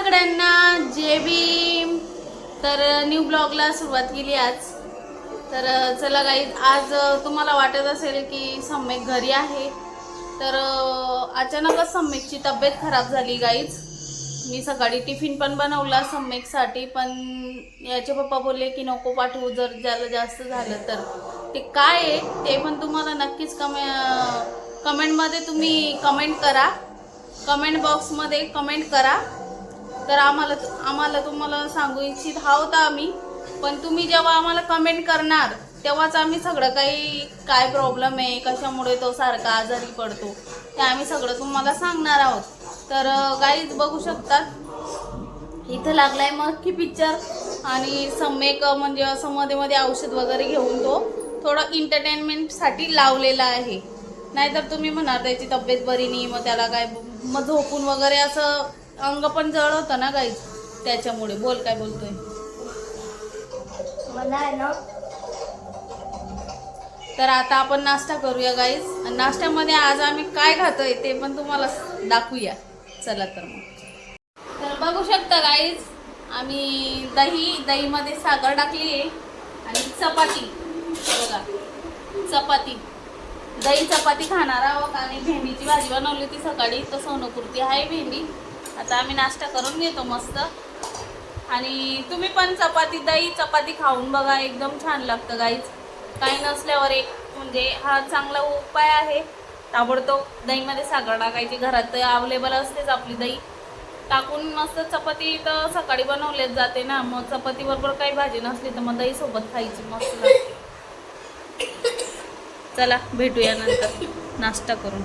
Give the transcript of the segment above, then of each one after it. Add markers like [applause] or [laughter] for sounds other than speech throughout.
सगळ्यांना जे भीम. तर न्यू ब्लॉगला सुरुवात केली आज. तर चला गाई आज तुम्हाला वाटत असेल की सम्यक घरी आहे. तर अचानकच सम्यकची तब्येत खराब झाली गाईच मी सकाळी टिफिन पण बनवला सम्यकसाठी पण याचे पप्पा बोलले की नको पाठवू जर ज्याला जास्त झालं तर. ते काय आहे ते पण तुम्हाला नक्कीच कमे कमेंटमध्ये तुम्ही कमेंट करा. कमेंट बॉक्समध्ये कमेंट करा. तर आम्हाला आम्हाला तुम्हाला सांगू इच्छित आहोत आम्ही. पण तुम्ही जेव्हा आम्हाला कमेंट करणार तेव्हाच आम्ही सगळं काही काय प्रॉब्लेम आहे कशामुळे तो सारखा आजारी पडतो ते आम्ही सगळं तुम्हाला सांगणार आहोत. तर गाईज बघू शकतात. इथं लागलाय मक्की पिक्चर आणि सम्यक म्हणजे असं मध्ये मध्ये औषध वगैरे घेऊन तो थोडं एंटरटेनमेंटसाठी लावलेला आहे. नाहीतर तुम्ही म्हणाल त्याची तब्येत बरी नाही मग त्याला काय मग झोपून वगैरे असं अंग पण जड होतं ना गाईज त्याच्यामुळे. बोल काय बोलतोय? मला आहे ना तर आता आपण नाश्ता करूया गाईज नाश्त्यामध्ये आज आम्ही काय खातोय ते पण तुम्हाला दाखवूया. चला तर मग. तर बघू शकता गाईज आम्ही दही दहीमध्ये साखर टाकली आहे आणि चपाती. बघा चपाती. दही चपाती खाणार आहोत आणि भेंडीची भाजी बनवली होती सकाळी. तर सोनपुरती आहे भेंडी. आता आम्ही नाश्ता करून घेतो मस्त. आणि तुम्ही पण चपाती दही चपाती खाऊन बघा एकदम छान लागतं गाईच काही नसल्यावर एक म्हणजे हा चांगला उपाय आहे. ताबडतोब दहीमध्ये साखर टाकायची. घरात अवेलेबल असतेच आपली दही. टाकून मस्त चपाती तर सकाळी बनवलेच जाते ना. मग चपाती बरोबर काही भाजी नसली तर मग दही सोबत खायची. मस्त लागते. चला भेटूया नंतर. नाश्ता करून.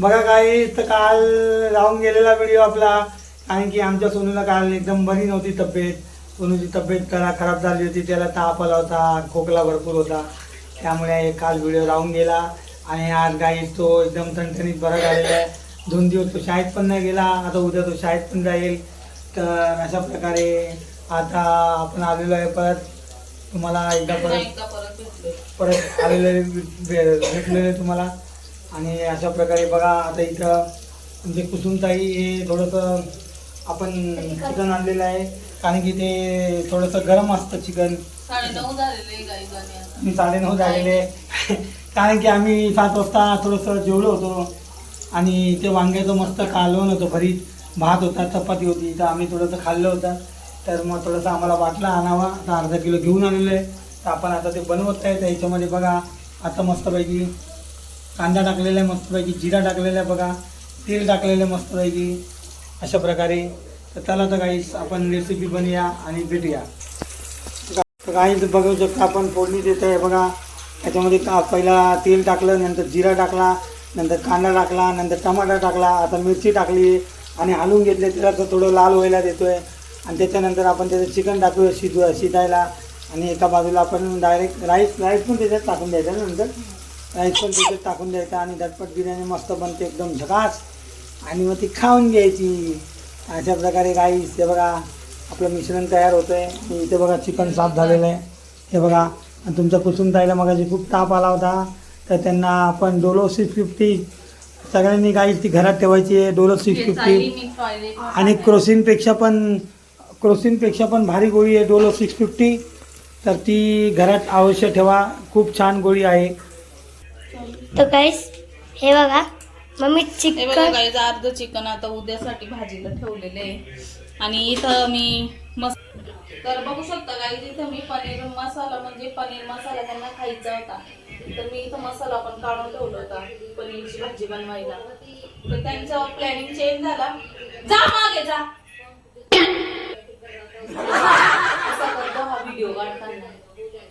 बघा काय तर काल राहून गेलेला व्हिडिओ आपला. कारण की आमच्या सोनूला काल एकदम बरी नव्हती तब्येत. सोनूची तब्येत करा खराब झाली होती. त्याला ताप आला होता खोकला भरपूर होता. त्यामुळे काल व्हिडिओ राहून गेला. आणि आज गाई तो एकदम ठणठणीत बरा झालेला आहे. दोन दिवस तो शाळेत पण नाही गेला. आता उद्या तो शाळेत पण जाईल. तर अशा प्रकारे आता आपण आलेलो आहे परत. तुम्हाला एकदा परत परत आलेले भेटलेले तुम्हाला. आणि अशा प्रकारे बघा आता इथं म्हणजे कुसुमताई हे थोडंसं आपण चिकन आणलेलं आहे. कारण की ते थोडंसं गरम असतं चिकन. आणि साडेनऊ झालेले [laughs] कारण की आम्ही सात वाजता थोडंसं जेवलो होतो. आणि ते वांग्याचं मस्त कालवण होतं भरीत. भात होता चपाती होती. तर आम्ही थोडंसं खाल्लं होतं. तर मग थोडंसं आम्हाला वाटलं आणावा. आता अर्धा किलो घेऊन आलेलं आहे. तर आपण आता ते बनवत आहे. तर ह्याच्यामध्ये बघा आता मस्तपैकी कांदा टाकलेला आहे मस्तपैकी जिरा टाकलेला आहे बघा तेल टाकलेलं आहे मस्तपैकी अशा प्रकारे. तर त्याला तर काही आपण रेसिपी बनूया आणि भेटूया. तर काही बघू शकता आपण फोडणी देत आहे बघा. त्याच्यामध्ये का पहिला तेल टाकलं नंतर जिरा टाकला नंतर कांदा टाकला नंतर टमाटा टाकला आता मिरची टाकली आणि हलवून घेतले त्याला तर थोडं लाल व्हायला देतो आहे आणि त्याच्यानंतर आपण त्याचं चिकन टाकूया शिजू शिजायला. आणि एका बाजूला आपण डायरेक्ट राईस राईस पण त्याच्यात टाकून द्यायचं ना नंतर. राईस पण त्याच्यात टाकून द्यायचा आणि झटपट बिर्याणी मस्त बनते एकदम झकास. आणि मग ती खाऊन घ्यायची. अशा प्रकारे राईस हे बघा आपलं मिश्रण तयार होतं आहे इथे बघा चिकन साफ झालेलं आहे. हे बघा आणि तुमच्या कुसुम ताईला मगाशी खूप ताप आला होता. तर त्यांना आपण डोलो सिक्स फिफ्टी सगळ्यांनी गाई ती घरात ठेवायची आहे डोलो सिक्स फिफ्टी आणि क्रोसिनपेक्षा पण क्रोसिनपेक्षा पण भारी गोळी आहे डोलो सिक्स फिफ्टी तर ती घरात अवश्य ठेवा. खूप छान गोळी आहे. तर काहीच हे बघा मम्मी हे बघा चिकन गाईज अर्ध चिकन आता उद्यासाठी भाजीला ठेवलेले आहे. आणि इथं मी मस तर बघू शकता गाईज इथं मी पनीर मसाला म्हणजे पनीर मसाला त्यांना खायचा होता तर मी इथं मसाला पण काढून ठेवला होता पनीरची भाजी बनवायला. तर त्यांचा प्लॅनिंग चेंज झाला. जा मागे जा. [laughs] असा करतो हा व्हिडिओ काढताना.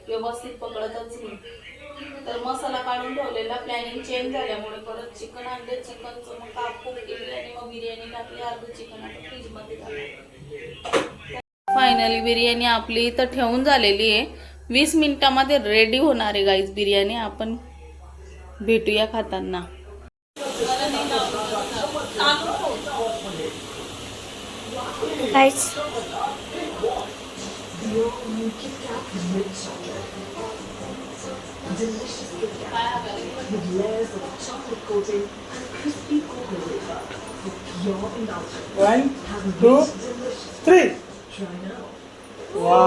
व्यवस्थित पकडतच नाही तर मसाला काढून ठेवलेला प्लॅनिंग चेंज झाल्यामुळे परत चिकन आणले. चिकनचं मग कापून केली आणि मग बिर्याणी टाकली. अर्ध चिकन आता फ्रीजमध्ये फायनली बिर्याणी आपली इथं ठेवून झालेली आहे. वीस मिनिटामध्ये रेडी होणार आहे गाईज बिर्याणी आपण भेटूया खाताना. गाईज काहीच वन टू थ्री वा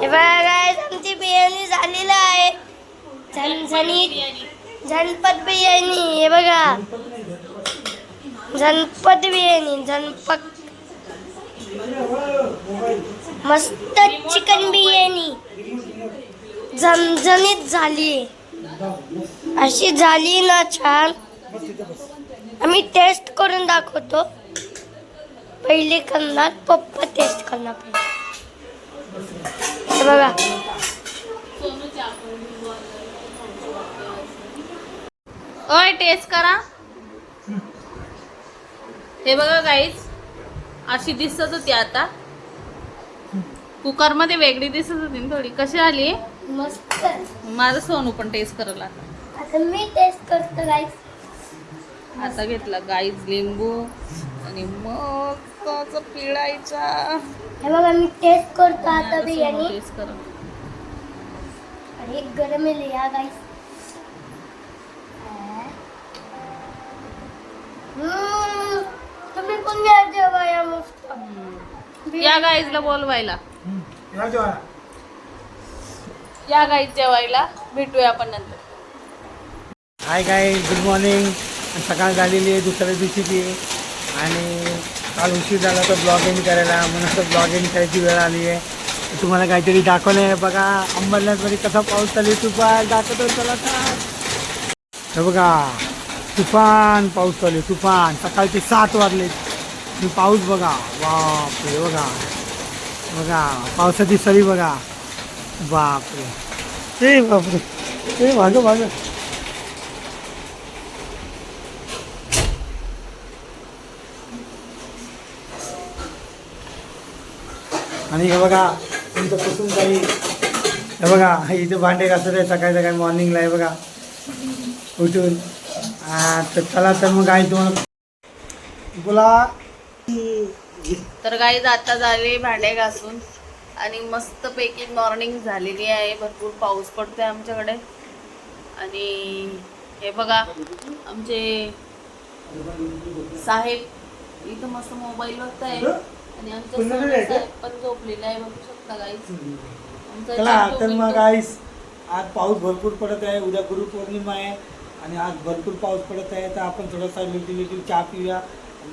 हे बघा guys, आमची बिर्याणी झालेली आहे. झणझणीत झणपत बिर्याणी हे बघा. झणपत बिर्याणी झणपत मस्त चिकन बिर्याणी झणझणीत झाली. अशी झाली ना छान. आम्ही टेस्ट करून दाखवतो. पहिले करणार पप्पा टेस्ट करणार पहिले. बघा. ओय टेस्ट करा. हे बघा गाईज अशी दिसत होती आता. कुकरमध्ये वेगळी दिसत होती ना थोडी. कशी आली? मस्त. माझं सोनू पण टेस्ट करल आता आता मी टेस्ट करतो गाईस आता घेतला गाईज लिंबू आणि मग त्याचं पिळायचा. हे बघा मी टेस्ट करतो आता बिर्याणी. टेस्ट कर. आणि एक गरम आहे या गाईस तुम्ही पण या जेवाया मस्त. या गाईजला बोलवायला. या जेवायला. या गाईज जेवायला भेटूया आपण नंतर. हाय काय गुड मॉर्निंग सकाळ झालेली आहे दुसऱ्या दिवशीची आणि काल उशीर झाला तर ब्लॉग एंड करायला. म्हणून तर ब्लॉग एंड करायची वेळ आली आहे. तुम्हाला काहीतरी दाखवलं आहे. बघा अंबरनाथमध्ये कसा पाऊस चालू आहे. तुफान दाखवतो चला तर. बघा तुफान पाऊस चालू आहे. तुफान. सकाळचे सात वाजले. पाऊस बघा. बापरे बघा. बघा पावसाची सरी बघा. बापरे. ए बापरे. ए भाग भाग. आणि हे बघा तुमचं कुसुम काही हे बघा इथे भांडे घासत आहे सकाळी सकाळी मॉर्निंगला आहे बघा. उठून. तर चला तर मग आहे तुम्हाला बोला. तर गाईज आता झाली भांडे घासून. आणि मस्तपैकी मॉर्निंग झालेली आहे. भरपूर पाऊस पडतोय आमच्याकडे. आणि हे बघा आमचे साहेब इथं मस्त मोबाईल बघताय आणि आमचा? साहेब पण झोपलेला आहे. बघू शकता आमचा चिंटू तर मग. गाईस आज पाऊस भरपूर पडत आहे. उद्या गुरुपौर्णिमा आहे. आणि आज भरपूर पाऊस पडत आहे. तर आपण थोडासा लिटिल लिटिल चहा पिऊया.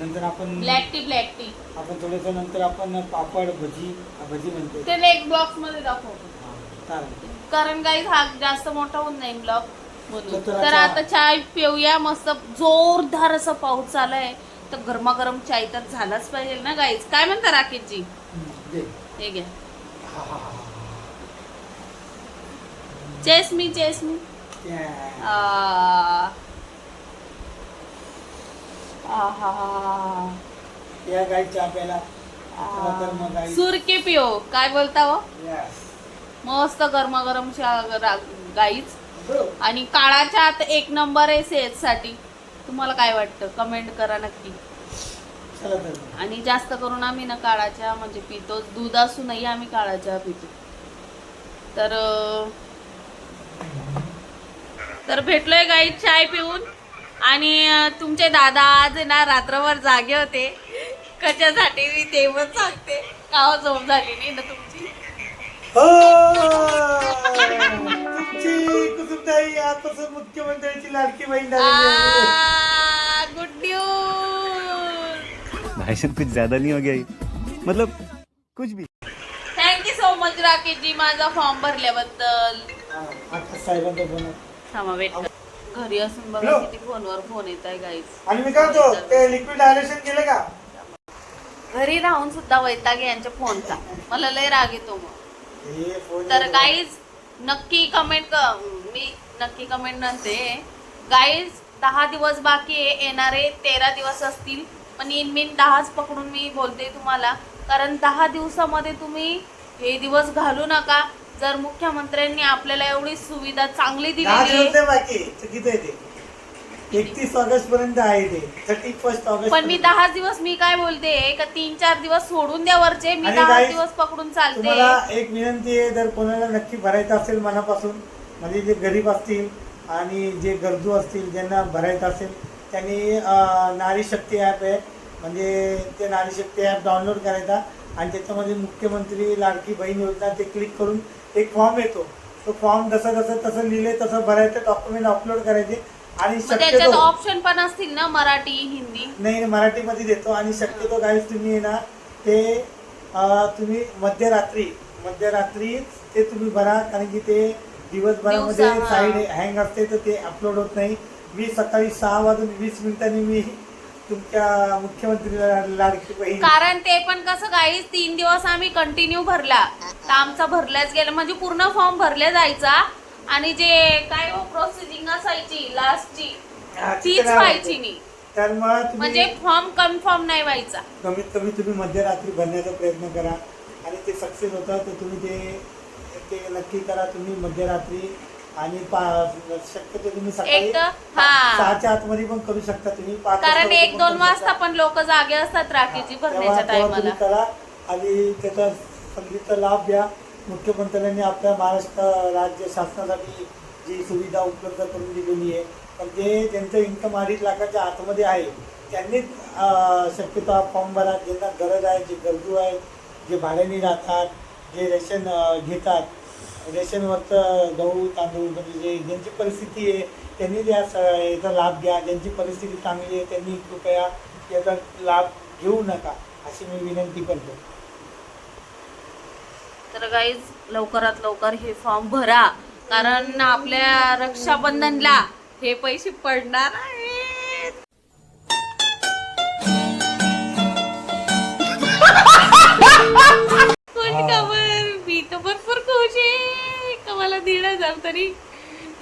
नंतर आपण ब्लॅक टी ब्लॅक टी आपण थोडंसं नंतर आपण पापड भजी भजी म्हणतो ते नेक्स्ट बॉक्समध्ये दाखवतो. चालेल. कारण काही हा जास्त मोठा होत नाही म्हणून तर. आता चाय पिऊया मस्त जोरदार असं पाऊस चाललाय तर गरमागरम चाय तर झालाच पाहिजे ना गाईज काय म्हणता राकेशजी? हम्म, दे. हे घ्या. हा, हा, हा. चेस मी चेस मी. त्या- आ. आहा. या गाई चहा प्यायला. चला तर मग गाई. सुर के पिओ. काय बोलता हो? Yes. मस्त गरमागरम चहा रा- गाईच. आणि काळा चहा तर एक नंबर आहे सेहतसाठी. तुम्हाला काय वाटतं? कमेंट करा नक्की. चला तर मग. आणि जास्त करून आम्ही ना काळा चहा म्हणजे पितो. दूध असूनही आम्ही काळा चहा पितो. तर अं, तर भेटलोय गाई चाय पिऊन. आणि तुमचे दादा आज ना रात्रभर जागे होते. कशासाठी मी ते पण सांगते. काव झोप झाली नाही ना तुमची? हो! तुमची कुसुमताई आजपासून मुख्यमंत्र्यांची लाडकी बहीण. गुड न्यूज भाई साहब कुछ ज्यादा नहीं हो गया ये? मतलब कुछ भी। Thank you so much Rakeshji. माझा फॉर्म भरल्याबद्दल. हा, साहेबांचा घरी असून बघा. किती फोनवर फोन येत आहे आणि मी काय होतो ते लिक्विड डायलेशन केलं का? घरी राहून सुद्धा वैताग यांच्या फोनचा. मला लय राग येतो मग. तर गाईज नक्की कमेंट मी नक्की कमेंट नसते. गाईज दहा दिवस बाकी आहे येणारे तेरा दिवस असतील. पण इन मीन दहाच पकडून मी बोलते तुम्हाला. कारण दहा दिवसामध्ये तुम्ही हे दिवस घालू नका. जर मुख्यमंत्र्यांनी आपल्याला एवढी सुविधा चांगली दहा दिलेली दिवस आहे नाही बाकी चुकीचं आहे ते. एकतीस ऑगस्ट पर्यंत आहे ते. थर्टी फर्स्ट ऑगस्ट पण मी दहा दिवस मी काय बोलते का तीन चार दिवस सोडून द्या वरचे मी आणि दहा guys, दिवस पकडून चालते. तुम्हाला एक विनंती आहे जर कोणाला नक्की भरायचं असेल मनापासून म्हणजे जे गरीब असतील आणि जे गरजू असतील ज्यांना भरायचं असेल त्यांनी अं, नारी शक्ती ॲप आहे. म्हणजे ते नारी शक्ती ॲप डाउनलोड करायचा. आणि त्याच्यामध्ये मुख्यमंत्री लाडकी बहीण योजना ते क्लिक करून एक फॉर्म येतो. तो फॉर्म जसं जसं तसं लिहिले तसं भरायचं डॉक्युमेंट अपलोड करायचे आणि शक्यतो ऑप्शन पण असतील ना मराठी हिंदी? नाही मराठीमध्ये देतो आणि शक्यतो गाईज तुम्ही ना ते तुम्ही मध्यरात्री मध्यरात्री ते तुम्ही भरा कारण की ते दिवसभरामध्ये दिवसा. साईड हँग असते तर ते अपलोड होत नाही. मी सकाळी सहा वाजून वीस मिनिटांनी मी तुमच्या मुख्यमंत्री ला- लाडकी बहीण. कारण ते पण कसं काही तीन दिवस आम्ही कंटिन्यू भरला. तर आमचा भरल्याच गेला. म्हणजे पूर्ण फॉर्म भरल्या जायचा. आणि जे काय प्रोसिजिंग असायची लास्टची हा, तीच व्हायची. नाही. तर मग म्हणजे फॉर्म कन्फर्म नाही व्हायचा. कमीत कमी तुम्ही मध्यरात्री भरण्याचा प्रयत्न करा. आणि ते सक्सेस होतं तर तुम्ही ते ते नक्की करा तुम्ही मध्यरात्री आणि शक्यतो तुम्ही सकाळी. सहाच्या आतमध्ये पण करू शकता तुम्ही. कारण एक दोन करू वाजता. पण लोक जागे असतात राखीची भरण्याच्या टायमाला करा आणि त्याचा संधीचा लाभ घ्या. मुख्यमंत्र्यांनी आपल्या महाराष्ट्र राज्य शासनासाठी जी सुविधा उपलब्ध करून दिलेली आहे पण जे ज्यांचं इन्कम अडीच लाखाच्या आतमध्ये आहे त्यांनीच शक्यतो हा फॉर्म भरा. ज्यांना गरज आहे जे गरजू आहेत जे भाड्याने राहतात जे रेशन घेतात रेशनवरचं गहू तांदूळ म्हणजे जे ज्यांची परिस्थिती आहे त्यांनी या स- याचा लाभ घ्या ज्यांची परिस्थिती चांगली आहे त्यांनी कृपया याचा लाभ घेऊ नका अशी मी विनंती करतो. तर गाईज लवकरात लवकर हे फॉर्म भरा कारण आपल्या रक्षाबंधनला हे पैसे पडणार खुश खबर मी तर भरपूर खुश आहे का मला दीड हजार तरी.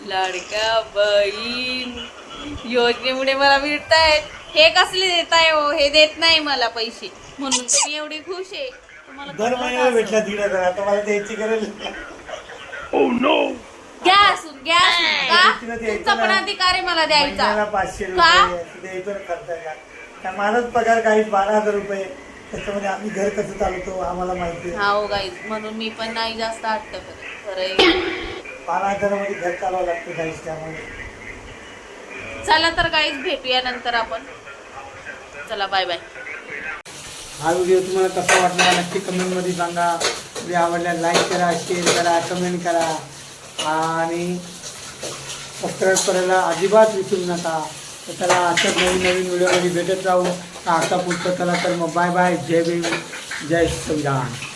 लाडका बहीण. योजनेमुळे मला मिळतायत. हे कसले देताय हो? हे देत नाही मला पैसे. म्हणून तर मी एवढी खुश आहे. तुम्हाला दर महिन्याला भेटला? दीड हजार. आता मला द्यायची गरज नाही. घ्या असून घ्या असून. का? तिला द्यायचं तुमचा पण ना. अधिकार आहे मला द्यायचा. महिन्याला पाचशे का? रुपये. असं द्यायचं ना खर्चायला त्या माझाच पगार काही बारा हजार रुपये. त्याच्यामध्ये आम्ही घर कसं चालवतो आम्हाला माहिती आहे. हा हो गाईज म्हणून मी पण नाही जास्त हट्ट करत खरंय बारा हजारामध्ये घर चालवावं लागतं काहीच त्यामुळे. चला तर गाईज भेटूया नंतर आपण. चला बाय बाय हा व्हिडिओ तुम्हाला कसा वाटला नक्की कमेंटमध्ये सांगा. व्हिडिओ आवडला लाईक करा शेअर करा कमेंट करा. आणि सबस्क्राईब करायला अजिबात विसरू नका. तर त्याला अशाच नवीन नवीन व्हिडिओमध्ये भेटत राहू. तर आता पुढचं तर मग बाय बाय जय भीम जय संविधान